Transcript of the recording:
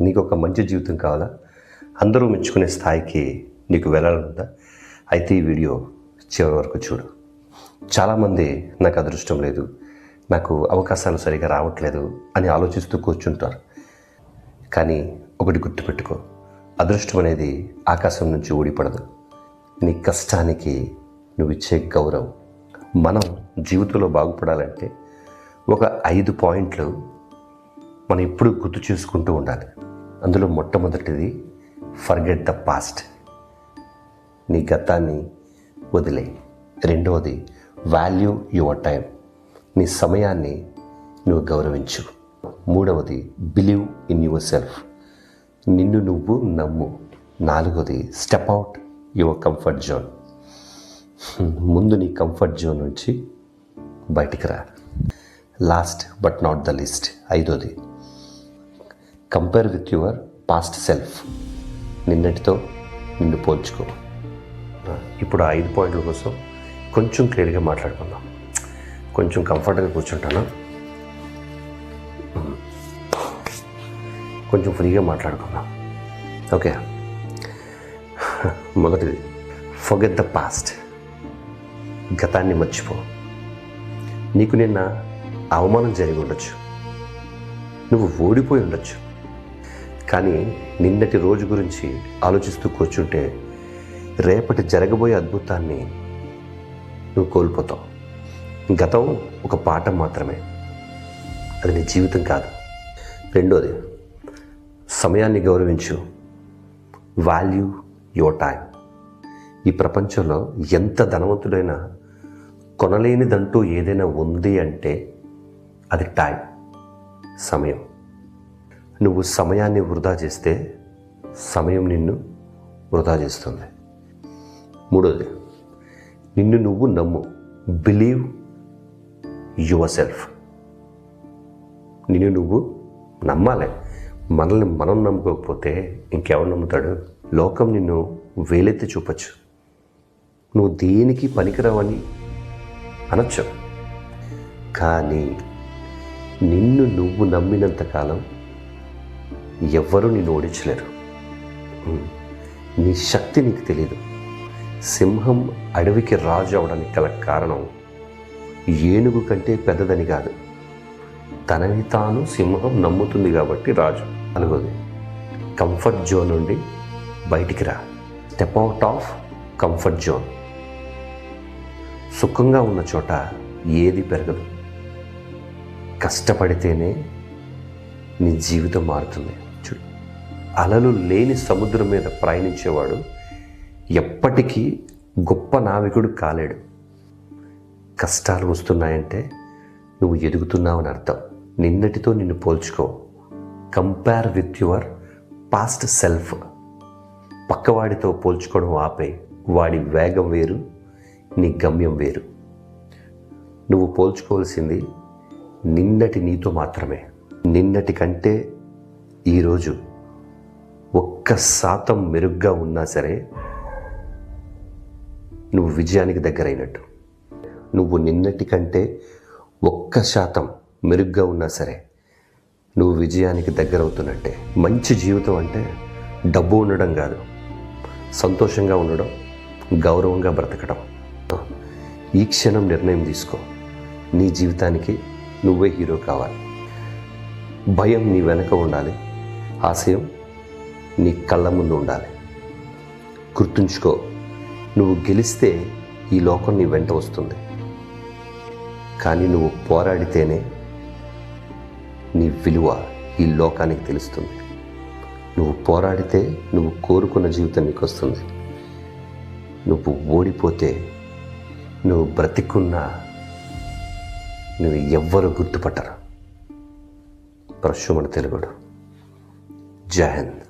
నీకు ఒక మంచి జీవితం కావాలా? అందరూ మెచ్చుకునే స్థాయికి నీకు వెళ్ళాలనుందా? అయితే ఈ వీడియో చివరి వరకు చూడు. చాలామంది నాకు అదృష్టం లేదు నాకు అవకాశాలు సరిగా రావట్లేదు అని ఆలోచిస్తూ కూర్చుంటారు. కానీ ఒకటి గుర్తుపెట్టుకో అదృష్టం అనేది ఆకాశం నుంచి ఊడిపడదు. నీ కష్టానికి నువ్వు ఇచ్చే గౌరవం. మనం జీవితంలో బాగుపడాలంటే ఒక ఐదు పాయింట్లు మనం ఎప్పుడు గుర్తు చేసుకుంటూ ఉండాలి. అందులో మొట్టమొదటిది ఫర్గెట్ ద పాస్ట్ నీ గతాన్ని వదిలే. రెండవది వాల్యూ యువర్ టైం నీ సమయాన్ని నువ్వు గౌరవించు. మూడవది బిలీవ్ ఇన్ యువర్ సెల్ఫ్ నిన్ను నువ్వు నమ్ము. నాలుగవది step out your comfort zone ముందు నీ కంఫర్ట్ జోన్ నుంచి బయటికి రా. Last but not the least ఐదోది compare with your past self నిన్నటితో నిన్ను పోల్చుకో. ఇప్పుడు ఆ ఐదు పాయింట్ల కోసం కొంచెం క్లియర్గా మాట్లాడుకుందాం. కొంచెం కంఫర్ట్గా కూర్చుంటాను? కొంచెం ఫ్రీగా మాట్లాడుకుందాం. ఓకే. మొదటిది. ఫొగెట్ ద పాస్ట్ గతాన్ని మర్చిపో. నీకు నిన్న అవమానం జరిగి ఉండొచ్చు. నువ్వు ఓడిపోయి ఉండొచ్చు. కానీ నిన్నటి రోజు గురించి ఆలోచిస్తూ కూర్చుంటే రేపటి జరగబోయే అద్భుతాన్ని నువ్వు కోల్పోతావు. గతం ఒక పాఠం మాత్రమే. అది నీ జీవితం కాదు. రెండోది సమయాన్ని గౌరవించు. వాల్యూ యువర్ టైం ఈ ప్రపంచంలో ఎంత ధనవంతుడైనా కొనలేనిదంటూ ఏదైనా ఉంది అంటే అది టైం సమయం. నువ్వు సమయాన్ని వృధా చేస్తే సమయం నిన్ను వృధా చేస్తుంది. మూడోది నిన్ను నువ్వు నమ్ము. బిలీవ్ యువర్ సెల్ఫ్ నిన్ను నువ్వు నమ్మాలి. మనల్ని మనం నమ్ముకోకపోతే ఇంకెవరు నమ్ముతాడు? లోకం నిన్ను వేలెత్తి చూపచ్చు. నువ్వు దేనికి పనికిరావని అనొచ్చు. కానీ నిన్ను నువ్వు నమ్మినంతకాలం ఎవ్వరూ నిన్ను ఓడించలేరు. నీ శక్తి నీకు తెలియదు సింహం అడవికి రాజు అవడానికి గల కారణం ఏనుగు కంటే పెద్దదని కాదు. తనని తాను సింహం నమ్ముతుంది కాబట్టి రాజు అనుకోదు. కంఫర్ట్ జోన్ నుండి బయటికి రా. Step out of comfort zone సుఖంగా ఉన్న చోట ఏది పెరగదు. కష్టపడితేనే నీ జీవితం మారుతుంది. అలలు లేని సముద్రం మీద ప్రయాణించేవాడు ఎప్పటికీ గొప్ప నావికుడు కాలేడు. కష్టాలు వస్తున్నాయంటే నువ్వు ఎదుగుతున్నావని అర్థం. నిన్నటితో నిన్ను పోల్చుకో. Compare with your past self. పక్కవాడితో పోల్చుకోవడం ఆపే. వాడి వేగం వేరు నీ గమ్యం వేరు. నువ్వు పోల్చుకోవాల్సింది నిన్నటి నీతో మాత్రమే. నిన్నటి కంటే ఈరోజు ఒక్క శాతం మెరుగ్గా ఉన్నా సరే నువ్వు విజయానికి దగ్గరైనట్టు. నువ్వు నిన్నటి కంటే ఒక్క శాతం మెరుగ్గా ఉన్నా సరే నువ్వు విజయానికి దగ్గరవుతున్నట్టే. మంచి జీవితం అంటే డబ్బు ఉండడం కాదు సంతోషంగా ఉండడం గౌరవంగా బ్రతకడం ఈ క్షణం నిర్ణయం తీసుకో. నీ జీవితానికి నువ్వే హీరో కావాలి. భయం నీ వెనక ఉండాలి. ఆశయం నీ కళ్ళ ముందు ఉండాలి. గుర్తుంచుకో నువ్వు గెలిస్తే ఈ లోకం నీ వెంట వస్తుంది. కానీ నువ్వు పోరాడితేనే నీ విలువ ఈ లోకానికి తెలుస్తుంది. నువ్వు పోరాడితే నువ్వు కోరుకున్న జీవితం నీకు వస్తుంది. నువ్వు ఓడిపోతే నువ్వు బ్రతికున్నా నువ్వు ఎవ్వరు గుర్తుపట్టరు. పరశుమణ తెలుగుడు. జై హింద్.